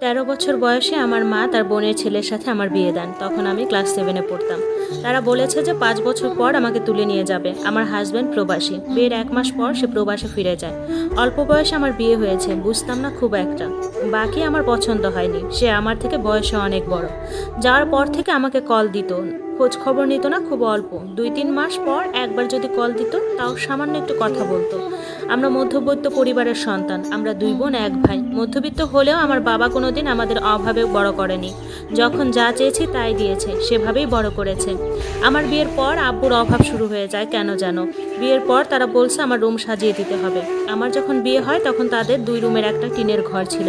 তেরো বছর বয়সে আমার মা তার বোনের ছেলের সাথে আমার বিয়ে দেন। তখন আমি ক্লাস সেভেনে পড়তাম। তারা বলেছে যে পাঁচ বছর পর আমাকে তুলে নিয়ে যাবে। আমার হাজব্যান্ড প্রবাসী। বিয়ের এক মাস পর সে প্রবাসে ফিরে যায়। অল্প বয়সে আমার বিয়ে হয়েছে। বুঝতাম না খুব একটা। বাকি আমার পছন্দ হয়নি। সে আমার থেকে বয়সে অনেক বড়। যাওয়ার পর থেকে আমাকে কল দিত। খোঁজ খবর নিত না, খুব অল্প। দুই তিন মাস পর একবার যদি কল দিত, তাও সামান্য একটু কথা বলতো। আমরা মধ্যবিত্ত পরিবারের সন্তান, আমরা দুই বোন, এক ভাই। মধ্যবিত্ত হলেও আমার বাবা কোনো দিন আমাদের অভাবে বড় করেনি। যখন যা চেয়েছি তাই দিয়েছে, সেভাবেই বড় করেছে। আমার বিয়ের পর আব্বুর অভাব শুরু হয়ে যায়, কেন যেন বিয়ের পর তারা বলছে, আমার রুম সাজিয়ে দিতে হবে। আমার যখন বিয়ে হয়, তখন তাদের দুই রুমের একটা টিনের ঘর ছিল।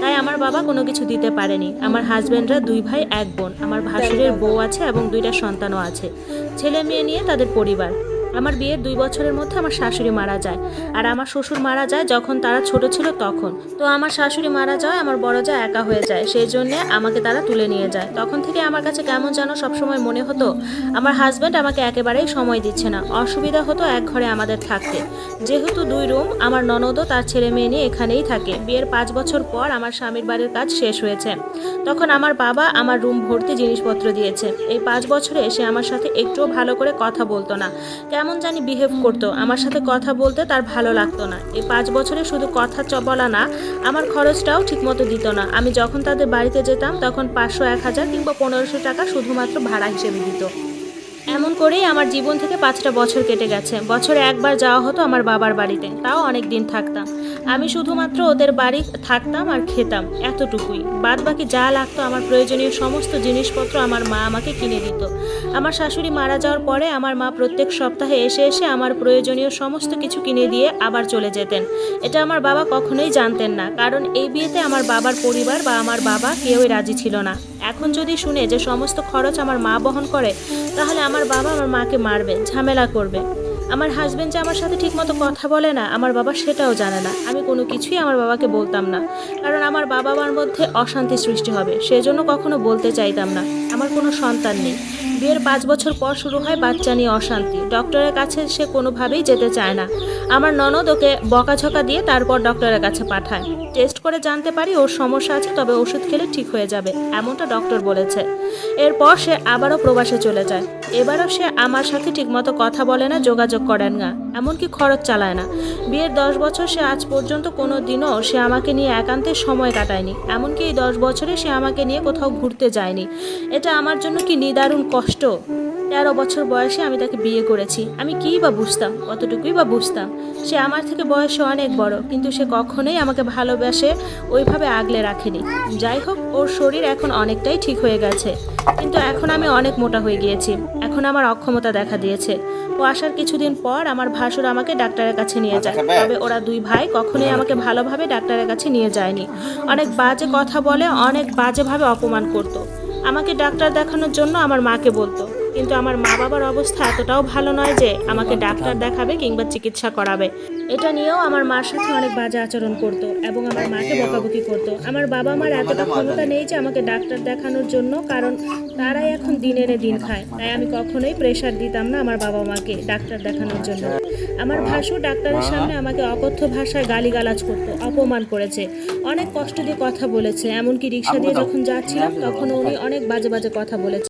তাই আমার বাবা কোনো কিছু দিতে পারেনি। আমার হাজব্যান্ডরা দুই ভাই, এক বোন। আমার ভাসুরের বউ আছে এবং দুইটা সন্তানও আছে। ছেলে মেয়ে নিয়ে তাদের পরিবার। আমার বিয়ের দুই বছরের মধ্যে আমার শাশুড়ি মারা যায়। আর আমার শ্বশুর মারা যায় যখন তারা ছোট ছিল তখন। তো আমার শাশুড়ি মারা যায়, আমার বড় যা একা হয়ে যায়। সেই জন্যে আমাকে তারা তুলে নিয়ে যায়। তখন থেকে আমার কাছে কেমন যেন সবসময় মনে হতো, আমার হাজব্যান্ড আমাকে একেবারেই সময় দিচ্ছে না। অসুবিধা হতো এক ঘরে আমাদের থাকতে। যেহেতু দুই রুম আমার ননদও তার ছেলে মেয়ে নিয়ে এখানেই থাকে। বিয়ের পাঁচ বছর পর আমার স্বামীর বাড়ির কাজ শেষ হয়েছে। তখন আমার বাবা আমার রুম ভর্তি জিনিসপত্র দিয়েছে। এই পাঁচ বছরে সে আমার সাথে একটুও ভালো করে কথা বলতো না। কেমন জানি বিহেভ করতো। আমার সাথে কথা বলতে তার ভালো লাগতো না। এই পাঁচ বছরে শুধু কথা চ বলা না, আমার খরচটাও ঠিকমতো দিত না। আমি যখন তাদের বাড়িতে যেতাম, তখন পাঁচশো, এক হাজার কিংবা পনেরোশো টাকা শুধুমাত্র ভাড়া হিসেবে দিত। এমন করেই আমার জীবন থেকে পাঁচটা বছর কেটে গেছে। বছরে একবার যাওয়া হতো আমার বাবার বাড়িতে, তাও অনেক দিন থাকতাম। আমি শুধুমাত্র ওদের বাড়ি থাকতাম আর খেতাম, এতটুকুই। বাদ বাকি যা লাগতো আমার প্রয়োজনীয় সমস্ত জিনিসপত্র আমার মা আমাকে কিনে দিত। আমার শাশুড়ি মারা যাওয়ার পরে আমার মা প্রত্যেক সপ্তাহে এসে এসে আমার প্রয়োজনীয় সমস্ত কিছু কিনে দিয়ে আবার চলে যেতেন। এটা আমার বাবা কখনোই জানতেন না, কারণ এই বিয়েতে আমার বাবার পরিবার বা আমার বাবা কেউই রাজি ছিল না। এখন যদি শুনে যে সমস্ত খরচ আমার মা বহন করে, তাহলে আমার বাবা আমার মাকে মারবে ঝামেলা করবে। আমার হাজবেন্ড যে আমার সাথে ঠিকমতো কথা বলে না, আমার বাবা সেটাও জানে না। আমি কোনো কিছুই আমার বাবাকে বলতাম না। কারণ আমার বাবা মার মধ্যে অশান্তি সৃষ্টি হবে, সেজন্য কখনো বলতে চাইতাম না। আমার কোনো সন্তান নেই। বিয়ের পাঁচ বছর পর শুরু হয় বাচ্চা নিয়ে অশান্তি। ডক্টরের কাছে সে কোনোভাবেই যেতে চায় না। আমার ননদ ওকে বকাঝকা দিয়ে তারপর ডক্টরের কাছে পাঠায়। টেস্ট করে জানতে পারি ওর সমস্যা আছে, তবে ওষুধ খেলে ঠিক হয়ে যাবে, এমনটা ডক্টর বলেছে। এরপর সে আবারও প্রবাসে চলে যায়। এবারও সে আমার সাথে ঠিকমতো কথা বলে না যোগাযোগ করেন না, এমনকি খরচ চালায় না। বিয়ের দশ বছর সে আজ পর্যন্ত কোনো দিনও সে আমাকে নিয়ে একান্তে সময় কাটায়নি, এমনকি এই দশ বছরে সে আমাকে নিয়ে কোথাও ঘুরতে যায়নি। এটা আমার জন্য কি নিদারুণ কষ্ট? তেরো বছর বয়সে আমি তাকে বিয়ে করেছি। আমি কী বা বুঝতাম? কতটুকুই বা বুঝতাম? সে আমার থেকে বয়সে অনেক বড় কিন্তু সে কখনোই আমাকে ভালোবাসে ওইভাবে আগলে রাখেনি। যাই হোক ওর শরীর এখন অনেকটাই ঠিক হয়ে গেছে। কিন্তু এখন আমি অনেক মোটা হয়ে গিয়েছি। এখন আমার অক্ষমতা দেখা দিয়েছে। ও আসার কিছুদিন পর আমার ভাসুর আমাকে ডাক্তারের কাছে নিয়ে যায়। তবে ওরা দুই ভাই কখনোই আমাকে ভালোভাবে ডাক্তারের কাছে নিয়ে যায়নি। অনেক বাজে কথা বলে অনেক বাজেভাবে অপমান করতো। আমাকে ডাক্তার দেখানোর জন্য আমার মাকে বলতো। কিন্তু আমার মা বাবার অবস্থা এতটাও ভালো নয় যে আমাকে ডাক্তার দেখাবে কিংবা চিকিৎসা করাবে। এটা নিয়েও আমার মার সাথে অনেক বাজে আচরণ করতো এবং আমার মাকে বকাবকি করতো। আমার বাবা মার এতটা ক্ষমতা নেই যে আমাকে ডাক্তার দেখানোর জন্য কারণ তারাই এখন দিন এনে দিন খায়। তাই আমি কখনোই প্রেশার দিতাম না আমার বাবা মাকে ডাক্তার দেখানোর জন্য। আমার ভাসু ডাক্তারের সামনে আমাকে অকথ্য ভাষায় গালিগালাজ করতো অপমান করেছে অনেক কষ্ট দিয়ে কথা বলেছে। এমনকি রিক্সা দিয়ে যখন যাচ্ছিলাম তখন উনি অনেক বাজে বাজে কথা বলেছে।